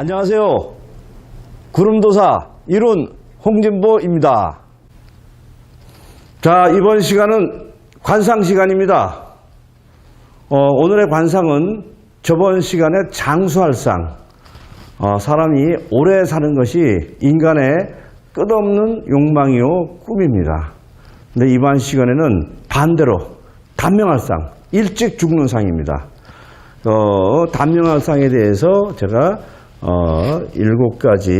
안녕하세요. 구름도사 이룬 홍진보입니다. 자, 이번 시간은 관상 시간입니다. 어, 오늘의 관상은 저번 시간에 장수할상. 어, 사람이 오래 사는 것이 인간의 끝없는 욕망이요 꿈입니다. 근데 이번 시간에는 반대로 단명할상, 일찍 죽는 상입니다. 어, 단명할상에 대해서 제가 어, 일곱 가지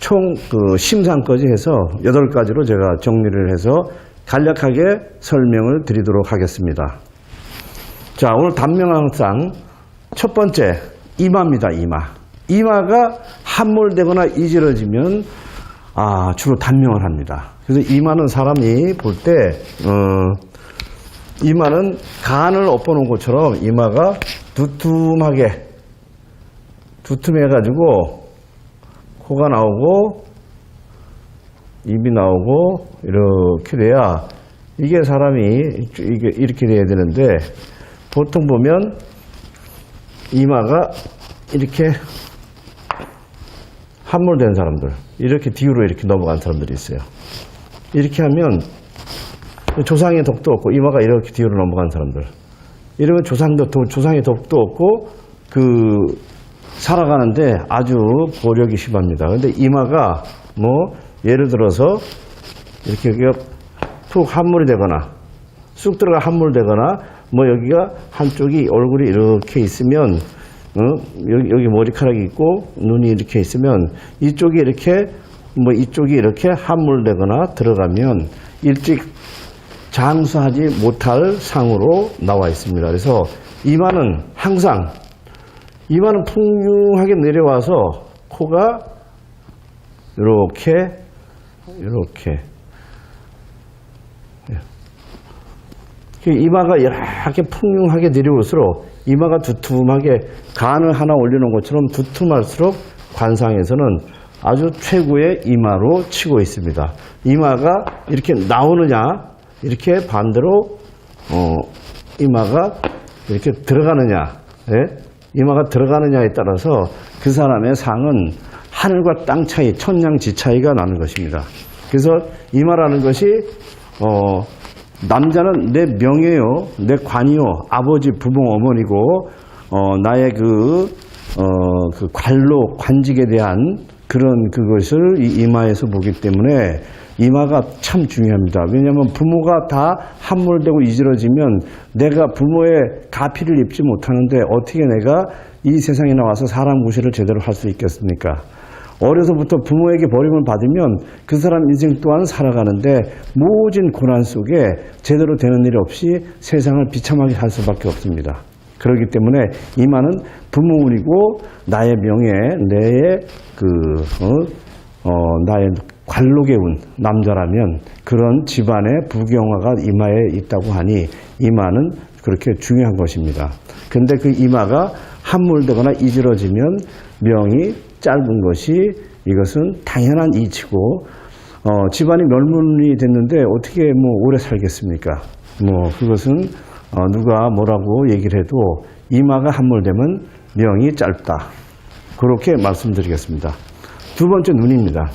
총 그 심상까지 해서 여덟 가지로 제가 정리를 해서 간략하게 설명을 드리도록 하겠습니다. 자, 오늘 단명항상 첫 번째 이마입니다. 이마. 이마가 함몰되거나 이질러지면 아, 주로 단명을 합니다. 그래서 이마는 사람이 볼 때 어, 이마는 간을 엎어놓은 것처럼 이마가 두툼하게 두툼해가지고 코가 나오고 입이 나오고 이렇게 돼야 이게 사람이 이게 이렇게 돼야 되는데 보통 보면 이마가 이렇게 함몰된 사람들 이렇게 뒤로 이렇게 넘어간 사람들이 있어요. 이렇게 하면 조상의 덕도 없고 이마가 이렇게 뒤로 넘어간 사람들 이러면 조상도 조상의 덕도 없고 그 살아가는데 아주 보력이 심합니다. 근데 이마가 뭐 예를 들어서 이렇게 여기가 푹 함몰이 되거나 쑥 들어가 함몰되거나 뭐 여기가 한쪽이 얼굴이 이렇게 있으면 어? 여기, 여기 머리카락이 있고 눈이 이렇게 있으면 이쪽이 이렇게 뭐 이쪽이 이렇게 함몰되거나 들어가면 일찍 장수하지 못할 상으로 나와 있습니다. 그래서 이마는 항상 이마는 풍요하게 내려와서 코가 이렇게 이렇게 이마가 이렇게 풍요하게 내려올수록 이마가 두툼하게 간을 하나 올려놓은 것처럼 두툼할수록 관상에서는 아주 최고의 이마로 치고 있습니다. 이마가 이렇게 나오느냐 이렇게 반대로 어, 이마가 이렇게 들어가느냐 예? 이마가 들어가느냐에 따라서 그 사람의 상은 하늘과 땅 차이, 천냥지 차이가 나는 것입니다. 그래서 이마라는 것이 어, 남자는 내 명예요, 내 관이요, 아버지, 부모, 어머니고 어, 나의 그, 어, 그 관로, 관직에 대한 그런 그것을 이 이마에서 보기 때문에 이마가 참 중요합니다. 왜냐하면 부모가 다 함몰되고 이지러지면 내가 부모의 가피를 입지 못하는데 어떻게 내가 이 세상에 나와서 사람 구실을 제대로 할 수 있겠습니까? 어려서부터 부모에게 버림을 받으면 그 사람 인생 또한 살아가는데 모진 고난 속에 제대로 되는 일 없이 세상을 비참하게 할 수밖에 없습니다. 그렇기 때문에 이마는 부모운이고 나의 명예, 내의 그, 어, 어, 나의 관록의 운, 남자라면 그런 집안의 부경화가 이마에 있다고 하니 이마는 그렇게 중요한 것입니다. 근데 그 이마가 함몰되거나 이질러지면 명이 짧은 것이 이것은 당연한 이치고 어, 집안이 멸문이 됐는데 어떻게 뭐 오래 살겠습니까? 뭐 그것은 어, 누가 뭐라고 얘기를 해도 이마가 함몰되면 명이 짧다. 그렇게 말씀드리겠습니다. 두 번째 눈입니다.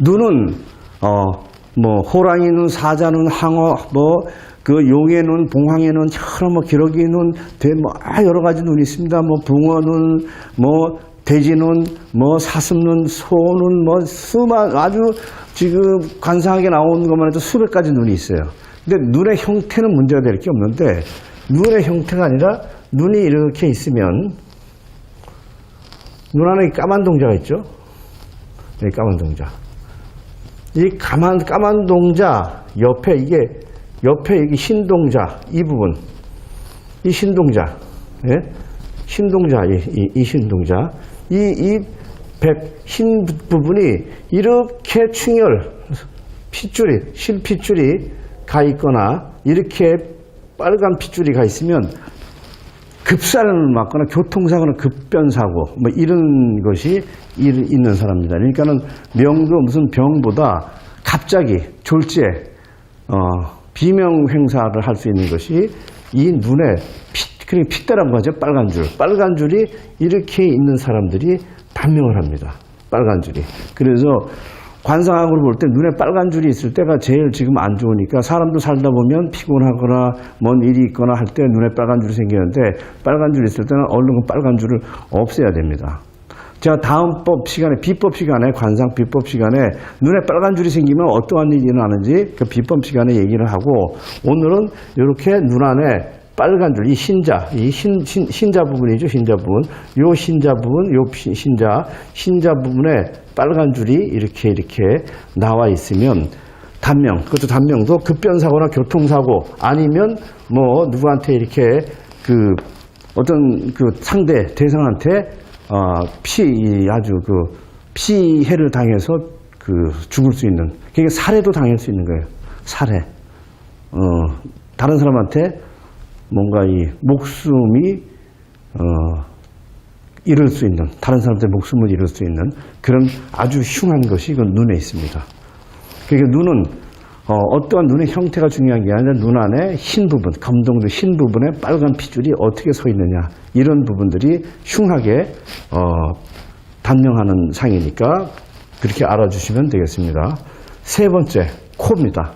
눈은 어 뭐 호랑이 눈, 사자 눈, 항어 뭐 그 용의 눈, 봉황의 눈, 여러 뭐 기러기 눈, 대, 뭐 아, 여러 가지 눈이 있습니다. 뭐 붕어 눈, 뭐 돼지 눈, 뭐 사슴 눈, 소 눈, 뭐 수만 아주 지금 관상하게 나오는 것만 해도 수백 가지 눈이 있어요. 근데 눈의 형태는 문제가 될 게 없는데 눈의 형태가 아니라 눈이 이렇게 있으면 눈 안에 까만 동자가 있죠. 이 까만 동자. 이 까만, 까만 동자 옆에 이게, 옆에 이게 흰 동자, 이 부분. 이 흰 동자. 예? 흰 동자, 이, 이, 이흰 동자. 이, 이 백, 흰 부분이 이렇게 충혈, 핏줄이, 흰 핏줄이 가 있거나, 이렇게 빨간 핏줄이 가 있으면 급살을 맞거나 교통사고나 급변사고 뭐 이런 것이 일- 있는 사람입니다. 그러니까는 명도 무슨 병보다 갑자기 졸지에 어, 비명 행사를 할 수 있는 것이 이 눈에 피- 그리고 핏대라고 하죠. 빨간 줄. 빨간 줄이 이렇게 있는 사람들이 단명을 합니다. 빨간 줄이. 그래서 관상학으로 볼 때 눈에 빨간 줄이 있을 때가 제일 지금 안 좋으니까 사람도 살다 보면 피곤하거나 뭔 일이 있거나 할 때 눈에 빨간 줄이 생기는데 빨간 줄이 있을 때는 얼른 그 빨간 줄을 없애야 됩니다. 제가 다음법 시간에 비법 시간에 관상 비법 시간에 눈에 빨간 줄이 생기면 어떠한 일이 일어나는지 그 비법 시간에 얘기를 하고 오늘은 이렇게 눈 안에 빨간 줄, 이 흰자, 이 흰, 흰, 흰자 부분이죠, 흰자 부분. 요 흰자 부분, 요 피- 흰자, 흰자 부분에 빨간 줄이 이렇게 이렇게 나와 있으면 단명, 그것도 단명도 급변사고나 교통사고 아니면 뭐 누구한테 이렇게 그 어떤 그 상대 대상한테 어, 피 아주 그 피해를 당해서 그 죽을 수 있는 그러니까 살해도 당할 수 있는 거예요. 살해. 어, 다른 사람한테 뭔가 이 목숨이 어, 잃을 수 있는 다른 사람한테 목숨을 잃을 수 있는 그런 아주 흉한 것이 그 눈에 있습니다. 그러니까 눈은 어, 떠한 눈의 형태가 중요한 게 아니라 눈 안에 흰 부분, 검정도 흰 부분에 빨간 피줄이 어떻게 서 있느냐 이런 부분들이 흉하게 어, 단명하는 상이니까 그렇게 알아주시면 되겠습니다. 세 번째 코입니다.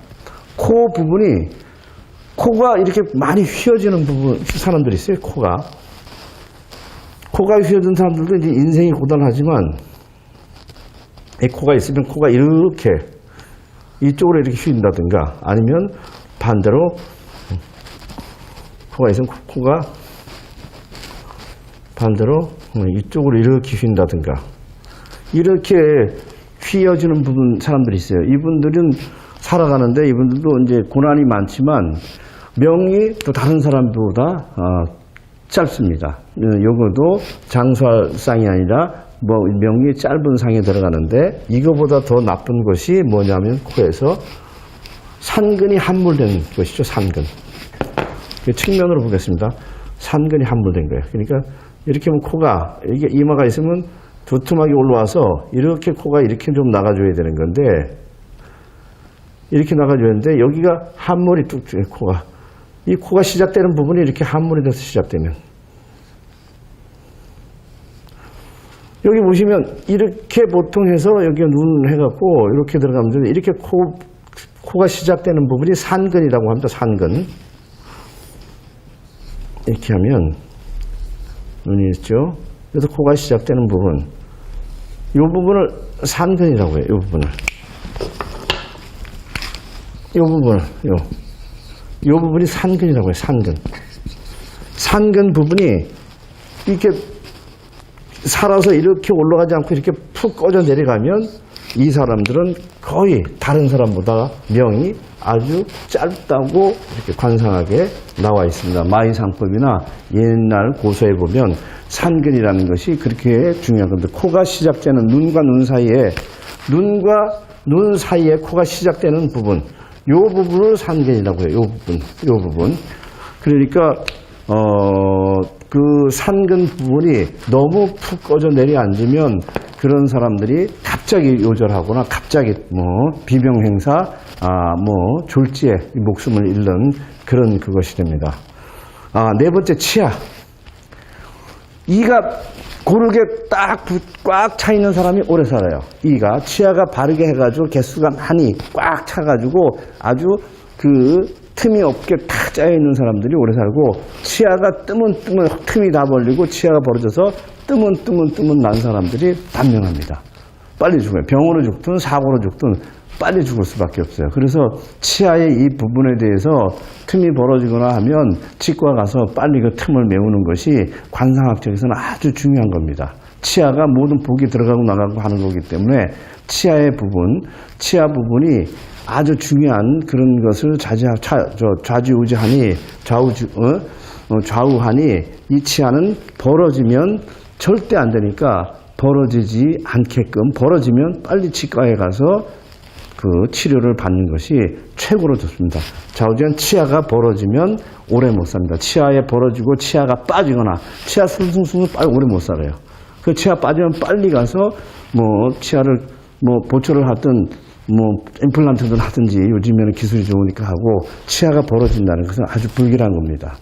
코 부분이 코가 이렇게 많이 휘어지는 부분 사람들이 있어요. 코가 코가 휘어진 사람들도 이제 인생이 고단하지만 이 코가 있으면 코가 이렇게 이쪽으로 이렇게 휘인다든가 아니면 반대로 코가 있으면 코- 코가 반대로 이쪽으로 이렇게 휜다든가 이렇게 휘어지는 부분 사람들이 있어요. 이분들은 살아가는데 이분들도 이제 고난이 많지만 명이 또 다른 사람보다 어, 짧습니다. 어, 요거도 장수상이 아니라 뭐 명이 짧은 상에 들어가는데 이거보다 더 나쁜 것이 뭐냐면 코에서 산근이 함몰된 것이죠. 산근. 그 측면으로 보겠습니다. 산근이 함몰된 거예요. 그러니까 이렇게 하면 코가 이게 이마가 있으면 두툼하게 올라와서 이렇게 코가 이렇게 좀 나가줘야 되는 건데 이렇게 나가줘야 되는데 여기가 함몰이 뚝 돼, 코가 이 코가 시작되는 부분이 이렇게 함몰이 돼서 시작되면 여기 보시면 이렇게 보통 해서 여기 눈 해갖고 이렇게 들어가면 되는데 이렇게 코, 코가 시작되는 부분이 산근이라고 합니다. 산근. 이렇게 하면 눈이 있죠. 그래서 코가 시작되는 부분. 이 부분을 산근이라고 해요. 이 부분을. 이 부분을, 요. 이 부분이 산근이라고 해요. 산근. 산근 부분이 이렇게 살아서 이렇게 올라가지 않고 이렇게 푹 꺼져 내려가면 이 사람들은 거의 다른 사람보다 명이 아주 짧다고 이렇게 관상하게 나와 있습니다. 마이상법이나 옛날 고서에 보면 산근이라는 것이 그렇게 중요한 건데 코가 시작되는 눈과 눈 사이에 눈과 눈 사이에 코가 시작되는 부분 요 부분을 산근이라고 해요. 요 부분, 요 부분. 그러니까 어, 그 산근 부분이 너무 푹 꺼져 내려앉으면 그런 사람들이 갑자기 요절하거나 갑자기 뭐 비명 행사, 아, 뭐 졸지에 목숨을 잃는 그런 그것이 됩니다. 아, 네 번째 치아. 이가 고르게 딱 꽉 차 있는 사람이 오래 살아요. 이가 치아가 바르게 해가지고 개수가 많이 꽉 차가지고 아주 그 틈이 없게 탁 짜여 있는 사람들이 오래 살고 치아가 뜨문 뜨문 틈이 다 벌리고 치아가 벌어져서 뜨문 뜨문 뜨문 난 사람들이 단명합니다. 빨리 죽어요. 병으로 죽든 사고로 죽든 빨리 죽을 수밖에 없어요. 그래서 치아의 이 부분에 대해서 틈이 벌어지거나 하면 치과 가서 빨리 그 틈을 메우는 것이 관상학적에서는 아주 중요한 겁니다. 치아가 모든 복이 들어가고 나가고 하는 거기 때문에 치아의 부분, 치아 부분이 아주 중요한 그런 것을 좌지, 좌, 저, 좌지우지하니 좌우주, 어? 어, 좌우하니 이 치아는 벌어지면 절대 안 되니까 벌어지지 않게끔 벌어지면 빨리 치과에 가서 그 치료를 받는 것이 최고로 좋습니다. 좌우지간 치아가 벌어지면 오래 못 삽니다. 치아에 벌어지고 치아가 빠지거나 치아 숭숭숭 빨리 오래 못 살아요. 그 치아 빠지면 빨리 가서 뭐 치아를 뭐 보초를 하든 뭐 임플란트를 하든지 요즘에는 기술이 좋으니까 하고 치아가 벌어진다는 것은 아주 불길한 겁니다.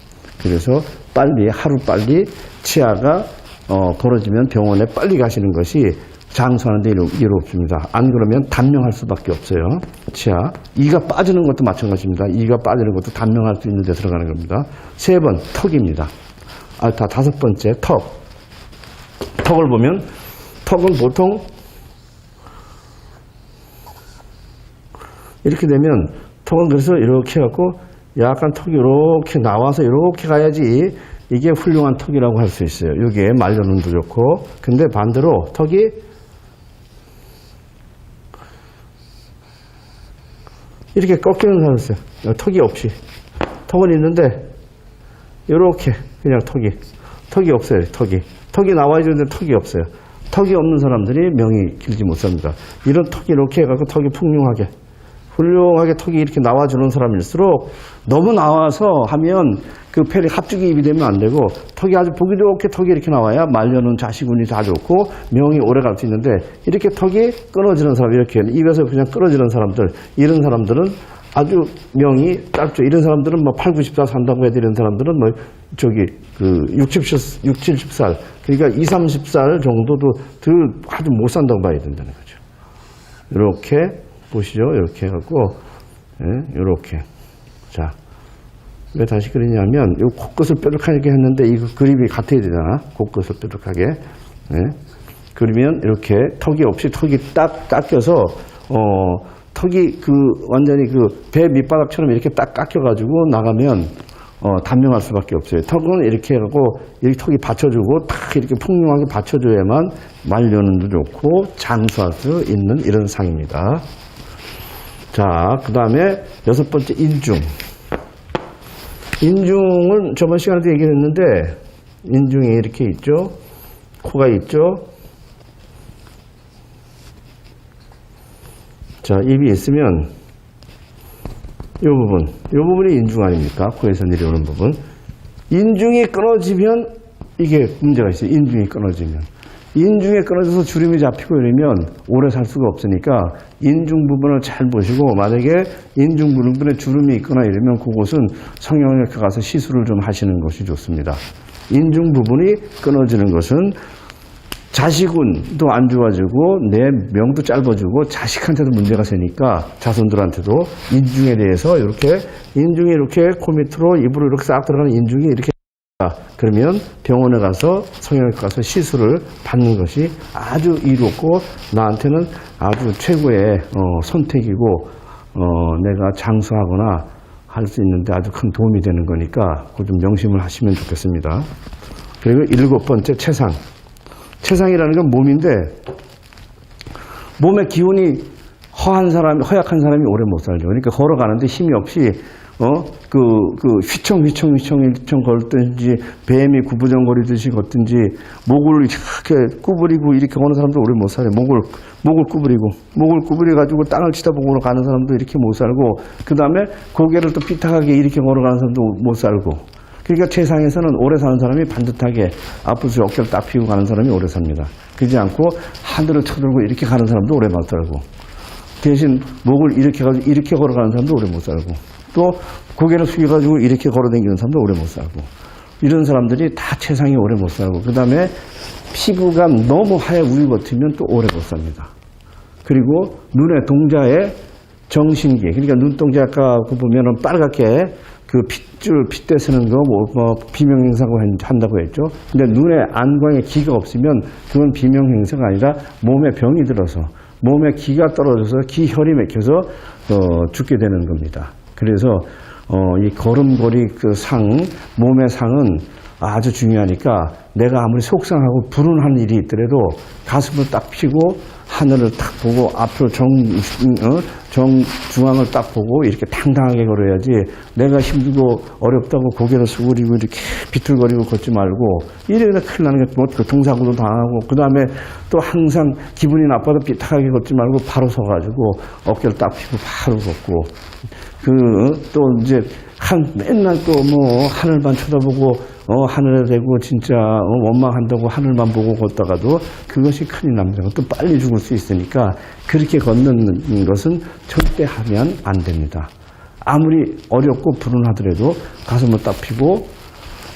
그래서 빨리 하루 빨리 치아가 어, 벌어지면 병원에 빨리 가시는 것이 장수하는 데 이로, 이롭습니다. 안 그러면 단명할 수밖에 없어요. 치아. 이가 빠지는 것도 마찬가지입니다. 이가 빠지는 것도 단명할 수 있는 데 들어가는 겁니다. 세 번, 턱입니다. 아, 다 다섯 번째, 턱. 턱을 보면, 턱은 보통 이렇게 되면, 턱은 그래서 이렇게 해갖고 약간 턱이 이렇게 나와서 이렇게 가야지 이게 훌륭한 턱이라고 할 수 있어요. 여기에 말려 눈도 좋고. 근데 반대로 턱이 이렇게 꺾이는 사람 있어요. 턱이 없이. 턱은 있는데, 이렇게 그냥 턱이. 턱이 없어요, 턱이. 턱이 나와야 되는데 턱이 없어요. 턱이 없는 사람들이 명이 길지 못합니다. 이런 턱이 이렇게 해갖고 턱이 풍요하게, 훌륭하게 턱이 이렇게 나와주는 사람일수록 너무 나와서 하면 그 폐리 합죽이 입이 되면 안 되고 턱이 아주 보기 좋게 턱이 이렇게 나와야 말려놓은 자식운이 다 좋고 명이 오래 갈 수 있는데 이렇게 턱이 끊어지는 사람 이렇게 입에서 그냥 끊어지는 사람들 이런 사람들은 아주 명이 짧죠. 이런 사람들은 뭐 8, 90살 산다고 해야 되는 사람들은 뭐 저기 그 60, 6, 70살 그러니까 2, 30살 정도도 더 아주 못 산다고 봐야 된다는 거죠. 이렇게 보시죠. 이렇게 해갖고 예, 이렇게 자. 왜 다시 그러냐면 이 코끝을 뾰족하게 했는데 이거 그림이 같아야 되잖아. 코끝을 뾰족하게. 예. 그러면 이렇게 턱이 없이 턱이 딱 깎여서 어 턱이 그 완전히 그 배 밑바닥처럼 이렇게 딱 깎여가지고 나가면 어 단명할 수밖에 없어요. 턱은 이렇게 해갖고 이 턱이 받쳐주고 딱 이렇게 풍요하게 받쳐줘야만 말려는 도 좋고 장수할 수 있는 이런 상입니다. 자, 그 다음에 여섯 번째 인중. 인중은 저번 시간에도 얘기를 했는데 인중이 이렇게 있죠. 코가 있죠. 자, 입이 있으면 이 부분, 이 부분이 인중 아닙니까? 코에서 내려오는 부분. 인중이 끊어지면 이게 문제가 있어요. 인중이 끊어지면. 인중에 끊어져서 주름이 잡히고 이러면 오래 살 수가 없으니까 인중 부분을 잘 보시고 만약에 인중 부분에 주름이 있거나 이러면 그곳은 성형외과 가서 시술을 좀 하시는 것이 좋습니다. 인중 부분이 끊어지는 것은 자식운도 안 좋아지고 내 명도 짧아지고 자식한테도 문제가 생기니까 자손들한테도 인중에 대해서 이렇게 인중이 이렇게 코 밑으로 입으로 이렇게 싹 들어가는 인중이 이렇게 그러면 병원에 가서 성형외과 가서 시술을 받는 것이 아주 이롭고 나한테는 아주 최고의 어, 선택이고 어, 내가 장수하거나 할 수 있는데 아주 큰 도움이 되는 거니까 그거 좀 명심을 하시면 좋겠습니다. 그리고 일곱 번째 체상. 체상이라는 건 몸인데 몸의 기운이 허한 사람이 허약한 사람이 오래 못 살죠. 그러니까 걸어가는데 힘이 없이 어 그 그 휘청 휘청 휘청 휘청 걸든지 뱀이 구부정거리듯이 걷든지 목을 이렇게 구부리고 이렇게 거는 사람도 오래 못 살아요. 목을 목을 구부리고 목을 구부려 가지고 땅을 치다보고 가는 사람도 이렇게 못 살고 그 다음에 고개를 또 삐딱하게 이렇게 걸어가는 사람도 못 살고 그러니까 최상에서는 오래 사는 사람이 반듯하게 앞으로 어깨를 딱 펴고 가는 사람이 오래 삽니다. 그러지 않고 하늘을 쳐들고 이렇게 가는 사람도 오래 못 살고 대신 목을 이렇게 가지고 이렇게 걸어가는 사람도 오래 못 살고 또 고개를 숙여가지고 이렇게 걸어다니는 사람도 오래 못 살고 이런 사람들이 다 최상이 오래 못 살고 그 다음에 피부가 너무 하얘 같으면 또 오래 못 삽니다. 그리고 눈의 동자에 정신기 그러니까 눈동자 아까 그 보면은 빨갛게 그 핏줄 핏대 쓰는 거 뭐, 뭐 비명 행사고 한다고 했죠. 근데 눈에 안광에 기가 없으면 그건 비명 행사가 아니라 몸에 병이 들어서 몸에 기가 떨어져서 기혈이 막혀서 어, 죽게 되는 겁니다. 그래서 어, 이 걸음걸이 그 상, 몸의 상은 아주 중요하니까 내가 아무리 속상하고 불운한 일이 있더라도 가슴을 딱 펴고 하늘을 딱 보고 앞으로 정, 어? 정 중앙을 딱 보고 이렇게 당당하게 걸어야지 내가 힘들고 어렵다고 고개를 숙이고 이렇게 비틀거리고 걷지 말고 이래서 큰일 나는 게 뭐, 교통사고도 당하고 그 다음에 또 항상 기분이 나빠도 삐딱하게 걷지 말고 바로 서가지고 어깨를 딱 펴고 바로 걷고 그 또 이제 한 맨날 또 뭐 하늘만 쳐다보고 어 하늘에 대고 진짜 어, 원망한다고 하늘만 보고 걷다가도 그것이 큰일 납니다. 또 빨리 죽을 수 있으니까 그렇게 걷는 것은 절대 하면 안 됩니다. 아무리 어렵고 불운하더라도 가슴을 딱 펴고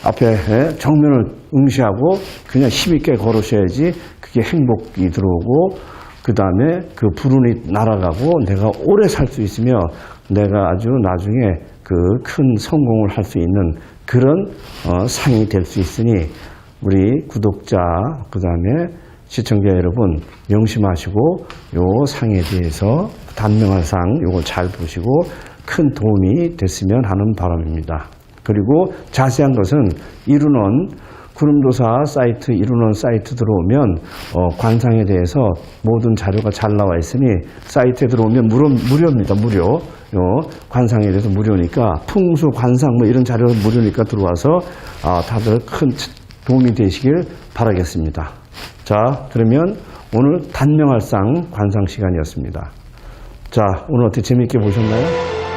앞에 예, 정면을 응시하고 그냥 힘있게 걸으셔야지 그게 행복이 들어오고 그 다음에 그 불운이 날아가고 내가 오래 살 수 있으며 내가 아주 나중에 그 큰 성공을 할 수 있는 그런 어, 상이 될 수 있으니 우리 구독자 그 다음에 시청자 여러분 명심하시고 요 상에 대해서 단명한 상 요걸 잘 보시고 큰 도움이 됐으면 하는 바람입니다. 그리고 자세한 것은 이루는 구름도사 사이트 이루는 사이트 들어오면 어, 관상에 대해서 모든 자료가 잘 나와 있으니 사이트에 들어오면 무료, 무료입니다. 무료. 요 관상에 대해서 무료니까 풍수 관상 뭐 이런 자료 무료니까 들어와서 아, 다들 큰 도움이 되시길 바라겠습니다. 자, 그러면 오늘 단명할상 관상 시간이었습니다. 자, 오늘 어떻게 재밌게 보셨나요?